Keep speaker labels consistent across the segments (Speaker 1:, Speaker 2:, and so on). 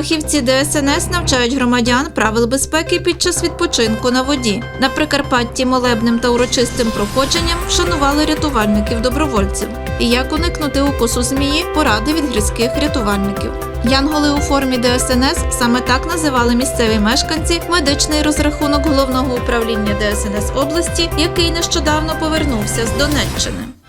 Speaker 1: Фахівці ДСНС навчають громадян правил безпеки під час відпочинку на воді. На Прикарпатті молебним та урочистим проходженням вшанували рятувальників добровольців. І як уникнути укусу змії, поради від гірських рятувальників. Янголи у формі ДСНС саме так називали місцеві мешканці медичний розрахунок головного управління ДСНС області, який нещодавно повернувся з Донеччини.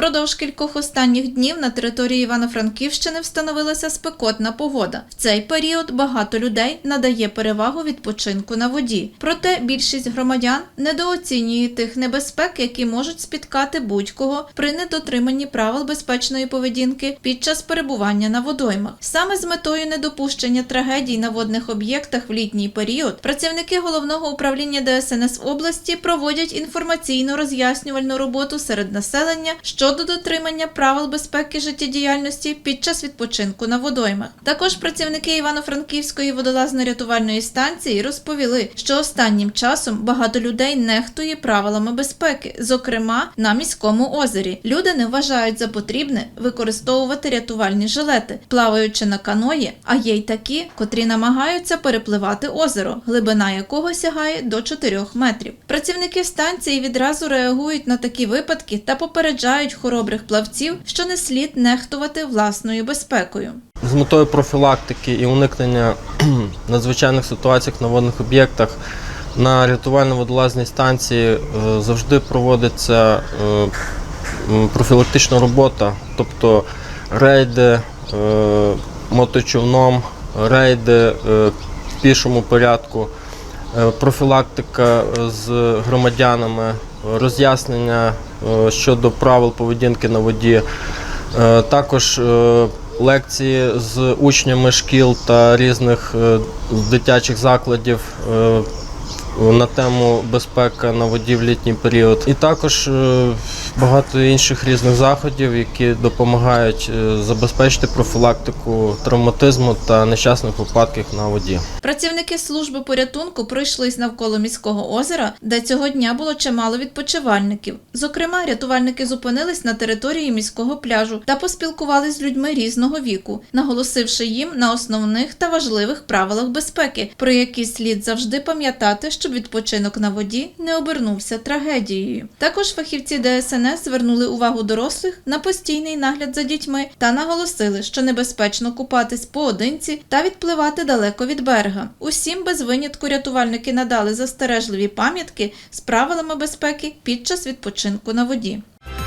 Speaker 1: Продовж кількох останніх днів на території Івано-Франківщини встановилася спекотна погода. В цей період багато людей надає перевагу відпочинку на воді. Проте більшість громадян недооцінює тих небезпек, які можуть спіткати будь-кого при недотриманні правил безпечної поведінки під час перебування на водоймах. Саме з метою недопущення трагедій на водних об'єктах в літній період працівники головного управління ДСНС області проводять інформаційно роз'яснювальну роботу серед населення щодо дотримання правил безпеки життєдіяльності під час відпочинку на водоймах. Також працівники Івано-Франківської водолазно-рятувальної станції розповіли, що останнім часом багато людей нехтує правилами безпеки, зокрема на міському озері. Люди не вважають за потрібне використовувати рятувальні жилети, плаваючи на каної, а є й такі, котрі намагаються перепливати озеро, глибина якого сягає до 4 метрів. Працівники станції відразу реагують на такі випадки та попереджають хоробрих плавців, що не слід нехтувати власною безпекою.
Speaker 2: З метою профілактики і уникнення надзвичайних ситуацій на водних об'єктах на рятувально-водолазній станції е, завжди проводиться е, профілактична робота, тобто рейди е, моточовном, рейди в пішому порядку, профілактика з громадянами, роз'яснення е, щодо правил поведінки на воді. Е, Також е, лекції з учнями шкіл та різних дитячих закладів на тему безпека на воді в літній період. І також е, багато інших різних заходів, які допомагають е, забезпечити профілактику травматизму та нещасних випадків на воді.
Speaker 1: Працівники служби порятунку пройшлись навколо міського озера, де цього дня було чимало відпочивальників. Зокрема, рятувальники зупинились на території міського пляжу та поспілкувались з людьми різного віку, наголосивши їм на основних та важливих правилах безпеки, про які слід завжди пам'ятати, щоб відпочинок на воді не обернувся трагедією. Також фахівці ДСНС звернули увагу дорослих на постійний нагляд за дітьми та наголосили, що небезпечно купатись поодинці та відпливати далеко від берега. Усім без винятку рятувальники надали застережливі пам'ятки з правилами безпеки під час відпочинку на воді. –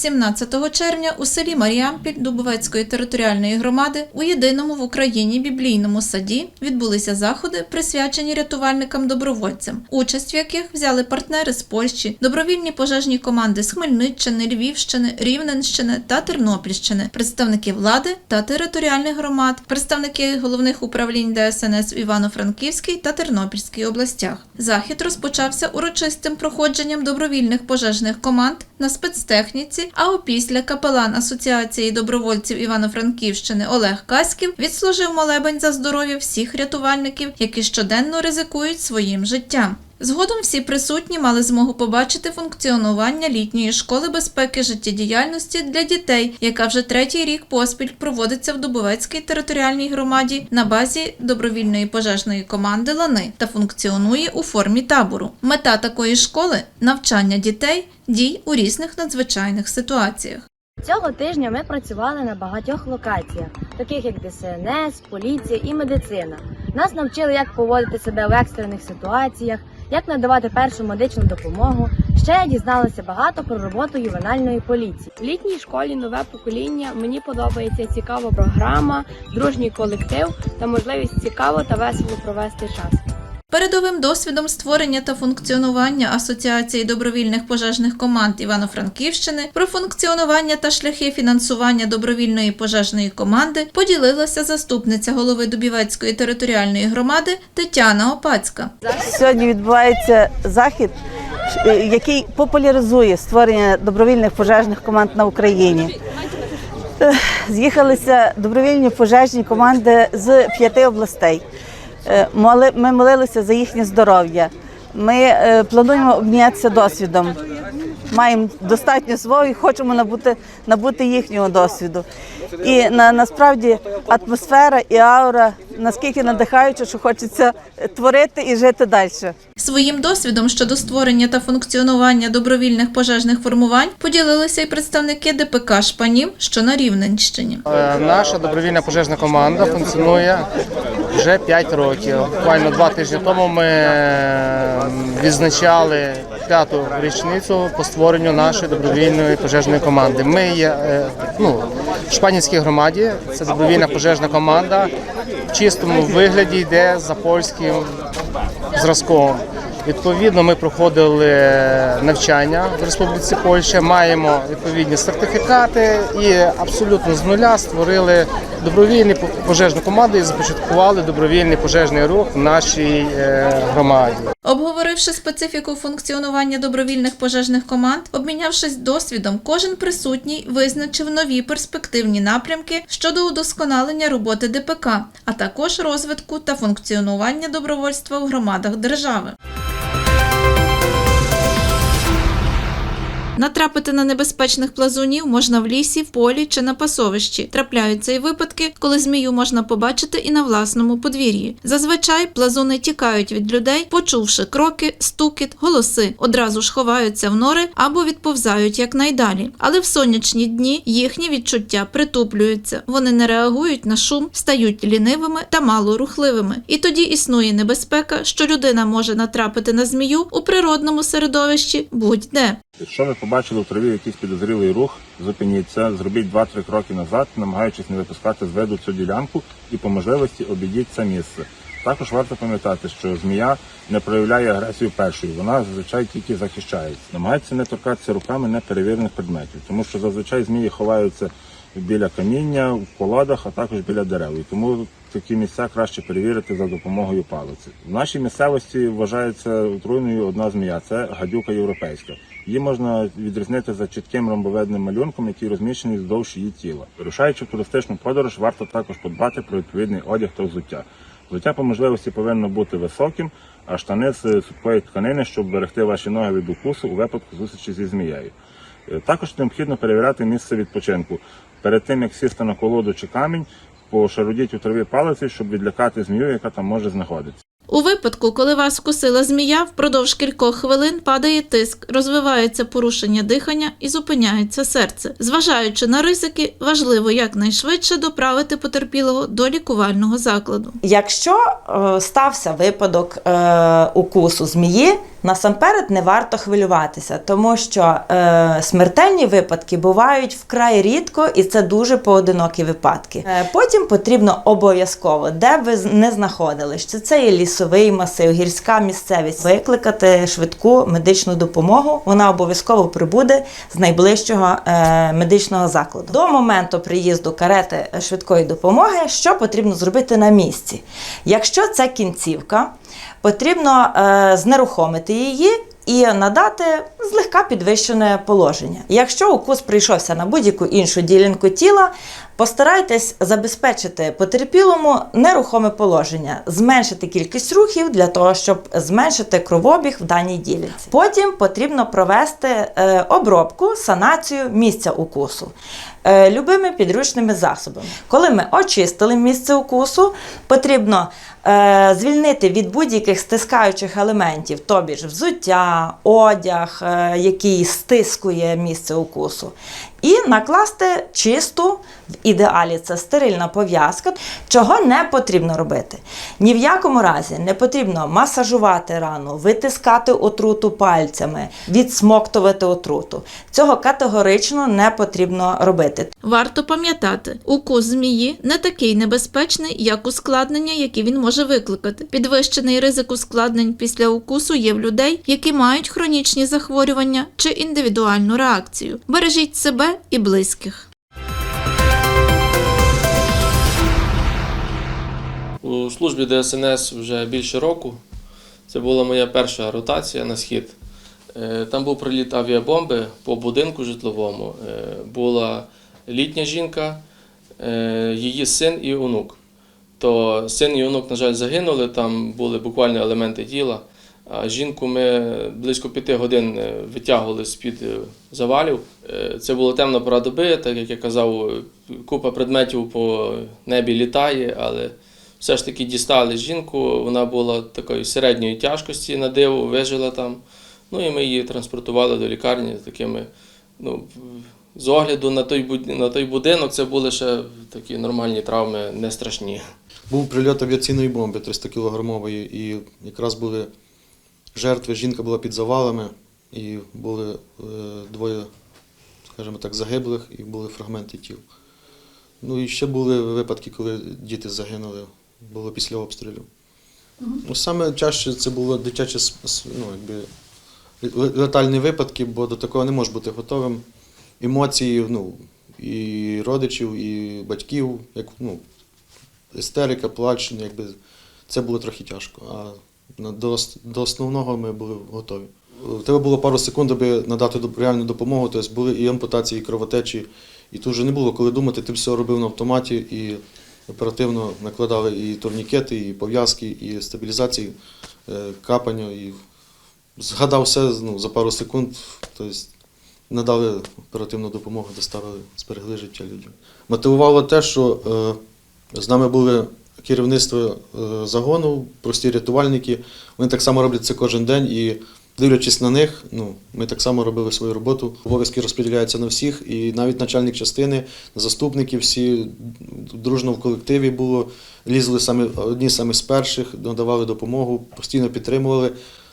Speaker 1: 17 червня у селі Маріампіль Дубовецької територіальної громади у єдиному в Україні біблійному саді відбулися заходи, присвячені рятувальникам-добровольцям, участь в яких взяли партнери з Польщі, добровільні пожежні команди з Хмельниччини, Львівщини, Рівненщини та Тернопільщини, представники влади та територіальних громад, представники головних управлінь ДСНС в Івано-Франківській та Тернопільській областях. Захід розпочався урочистим проходженням добровільних пожежних команд на спецтехніці, а опісля капелан Асоціації добровольців Івано-Франківщини Олег Каськів відслужив молебень за здоров'я всіх рятувальників, які щоденно ризикують своїм життям. Згодом всі присутні мали змогу побачити функціонування літньої школи безпеки життєдіяльності для дітей, яка вже третій рік поспіль проводиться в Дубовецькій територіальній громаді на базі добровільної пожежної команди Лани та функціонує у формі табору. Мета такої школи навчання дітей дій у різних надзвичайних ситуаціях.
Speaker 3: Цього тижня ми працювали на багатьох локаціях, таких як ДСНС, поліція і медицина. Нас навчили, як поводити себе в екстрених ситуаціях, як надавати першу медичну допомогу. Ще я дізналася багато про роботу ювенальної поліції.
Speaker 4: В літній школі нове покоління. Мені подобається цікава програма, дружній колектив та можливість цікаво та весело провести час.
Speaker 1: Передовим досвідом створення та функціонування Асоціації добровільних пожежних команд Івано-Франківщини про функціонування та шляхи фінансування добровільної пожежної команди поділилася заступниця голови Дубівецької територіальної громади Тетяна Опацька.
Speaker 5: Сьогодні відбувається захід, який популяризує створення добровільних пожежних команд на Україні. Е, З'їхалися добровільні пожежні команди з п'яти областей. Е, Ми молилися за їхнє здоров'я. Ми е, плануємо обмінятися досвідом. Маємо достатньо свого і хочемо набути, набути їхнього досвіду. І на, насправді атмосфера і аура наскільки надихаюча, що хочеться творити і жити далі.
Speaker 1: Своїм досвідом щодо створення та функціонування добровільних пожежних формувань поділилися й представники ДПК Шпанів, що на Рівненщині.
Speaker 6: Е, Наша добровільна пожежна команда функціонує вже 5 років. Буквально два тижні тому ми е, відзначали п'яту річницю по створенню нашої добровільної пожежної команди. Ми є е, ну, в Шпанівській громаді, це добровільна пожежна команда. В чистому вигляді йде за польським зразком. Відповідно, ми проходили навчання в Республіці Польща, маємо відповідні сертифікати і абсолютно з нуля створили добровільну пожежну команду і започаткували добровільний пожежний рух в нашій е, громаді.
Speaker 1: Обговоривши специфіку функціонування добровільних пожежних команд, обмінявшись досвідом, кожен присутній визначив нові перспективні напрямки щодо удосконалення роботи ДПК, а також розвитку та функціонування добровольства в громадах держави. Натрапити на небезпечних плазунів можна в лісі, в полі чи на пасовищі. Трапляються і випадки, коли змію можна побачити і на власному подвір'ї. Зазвичай плазуни тікають від людей, почувши кроки, стукіт, голоси, одразу ж ховаються в нори або відповзають якнайдалі. Але в сонячні дні їхні відчуття притуплюються. Вони не реагують на шум, стають лінивими та малорухливими. І тоді існує небезпека, що людина може натрапити на змію у природному середовищі будь-де.
Speaker 7: Якщо ви побачили в траві якийсь підозрілий рух, зупиніться, зробіть 2-3 кроки назад, намагаючись не випускати з виду цю ділянку і по можливості обійдіть це місце. Також варто пам'ятати, що змія не проявляє агресію першою, вона зазвичай тільки захищається. Намагається не торкатися руками неперевірених предметів, тому що зазвичай змії ховаються біля каміння, в колодах, а також біля дерев. І тому такі місця краще перевірити за допомогою палиці. В нашій місцевості вважається отруйною одна змія це гадюка європейська. Її можна відрізнити за чітким ромбовидним малюнком, який розміщений вздовж її тіла. Вирушаючи в туристичну подорож, варто також подбати про відповідний одяг та взуття. Взуття по можливості повинно бути високим, а штани з сухої тканини, щоб берегти ваші ноги від укусу у випадку зустрічі зі змією. Е, Також необхідно перевіряти місце відпочинку. Перед тим як сісти на колоду чи камінь, пошарудіть у траві палиці, щоб відлякати змію, яка там може знаходитися.
Speaker 1: У випадку, коли вас вкусила змія, впродовж кількох хвилин падає тиск, розвивається порушення дихання і зупиняється серце. Зважаючи на ризики, важливо якнайшвидше доправити потерпілого до лікувального закладу.
Speaker 8: Якщо е, стався випадок е, укусу змії, насамперед не варто хвилюватися, тому що е, смертельні випадки бувають вкрай рідко, і це дуже поодинокі випадки. Е, потім потрібно обов'язково, де б ви не знаходились, чи це є лісовий масив, гірська місцевість, викликати швидку медичну допомогу. Вона обов'язково прибуде з найближчого е, медичного закладу. До моменту приїзду карети швидкої допомоги, що потрібно зробити на місці? Якщо це кінцівка, потрібно е, знерухомити її. І надати злегка підвищене положення. Якщо укус прийшовся на будь-яку іншу ділянку тіла, постарайтесь забезпечити потерпілому нерухоме положення, зменшити кількість рухів для того, щоб зменшити кровобіг в даній ділянці. Потім потрібно провести е, обробку, санацію місця укусу е, любими підручними засобами. Коли ми очистили місце укусу, потрібно е, звільнити від будь-яких стискаючих елементів, тобі ж взуття, одяг, який стискує місце укусу, і накласти чисту, в ідеалі це стерильна пов'язка, чого не потрібно робити. Ні в якому разі не потрібно масажувати рану, витискати отруту пальцями, відсмоктувати отруту. Цього категорично не потрібно робити.
Speaker 1: Варто пам'ятати, укус змії не такий небезпечний, як ускладнення, які він може викликати. Підвищений ризик ускладнень після укусу є в людей, які мають хронічні захворювання чи індивідуальну реакцію. Бережіть себе і близьких.
Speaker 9: У службі ДСНС вже більше року. Це була моя перша ротація на схід. Е, Там був приліт авіабомби по будинку житловому. Е, Була літня жінка, е, її син і онук. То син і онук, на жаль, загинули, там були буквально елементи тіла. Жінку ми близько п'яти годин е, витягували з-під е, завалів. Е, Це було темна пора доби, так як я казав, купа предметів по небі літає, але все ж таки дістали жінку. Вона була такої середньої тяжкості на диво, вижила там. Ну і ми її транспортували до лікарні такими. Ну, з огляду на той, на той будинок це були ще такі нормальні травми, не страшні.
Speaker 10: Був прильот авіаційної бомби 300 кілограмової, і якраз були жертви. Жінка була під завалами, і були е, двоє, скажімо так, загиблих, і були фрагменти тіл. Ну і ще були випадки, коли діти загинули, було після обстрілів. Ну, саме чаще це було дитячі ну, якби, летальні випадки, бо до такого не можеш бути готовим. Емоції ну, і родичів, і батьків, як, ну, істерика, плач, ну, якби це було трохи тяжко. А до, до основного ми були готові. Тебе було пару секунд, аби надати реальну допомогу, тобто були і ампутації, і кровотечі, і тут вже не було коли думати, ти все робив на автоматі і оперативно накладали і турнікети, і пов'язки, і стабілізації, е, капання. І згадав все ну, за пару секунд, тобто надали оперативну допомогу, доставили, зберегли життя людям. Мотивувало те, що е, з нами були керівництво е, загону, прості рятувальники. Вони так само роблять це кожен день і дивлячись на них, ну, ми так само робили свою роботу. Обов'язки розподіляються на всіх, і навіть начальник частини, заступники всі дружно в колективі було, лізли самі, одні самі з перших, надавали допомогу, постійно підтримували.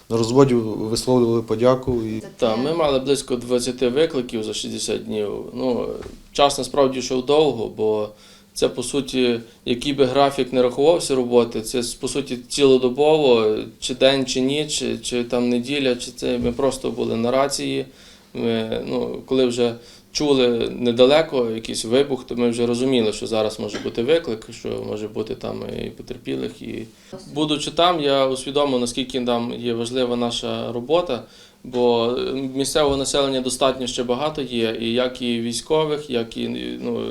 Speaker 10: На розводі висловлювали подяку. І
Speaker 9: Так, ми мали близько 20 викликів за 60 днів. Ну, час насправді йшов довго, бо це по суті, який би графік не рахувався роботи, це по суті цілодобово, чи день, чи ніч, чи, там неділя, чи це ми просто були на рації. Ми, ну, коли вже чули недалеко якийсь вибух, то ми вже розуміли, що зараз може бути виклик, що може бути там і потерпілих. І будучи там, я усвідомив, наскільки нам є важлива наша робота, бо місцевого населення достатньо ще багато є, і як і військових, як і ну,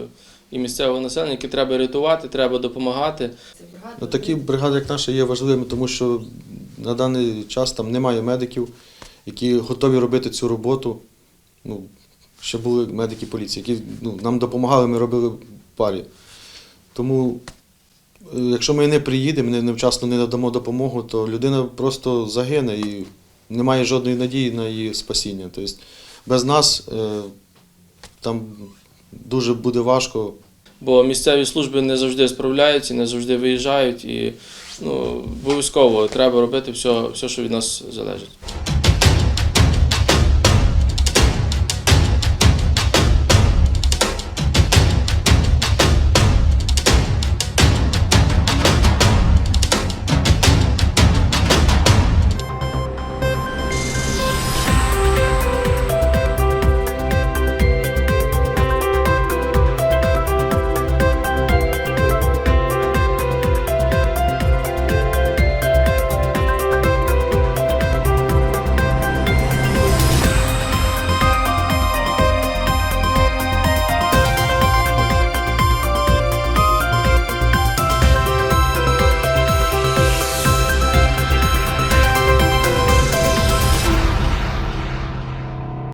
Speaker 9: і місцевого населення, яке треба рятувати, треба допомагати.
Speaker 10: Ну, такі бригади, як наша, є важливими, тому що на даний час там немає медиків, які готові робити цю роботу. Ну, ще були медики поліції, які ну, нам допомагали, ми робили парі. Тому, е, якщо ми не приїдемо, не- невчасно не надамо допомогу, то людина просто загине і немає жодної надії на її спасіння. Тобто без нас е, там дуже буде важко.
Speaker 9: Бо місцеві служби не завжди справляються, не завжди виїжджають, і ну, обов'язково треба робити все, все, що від нас залежить.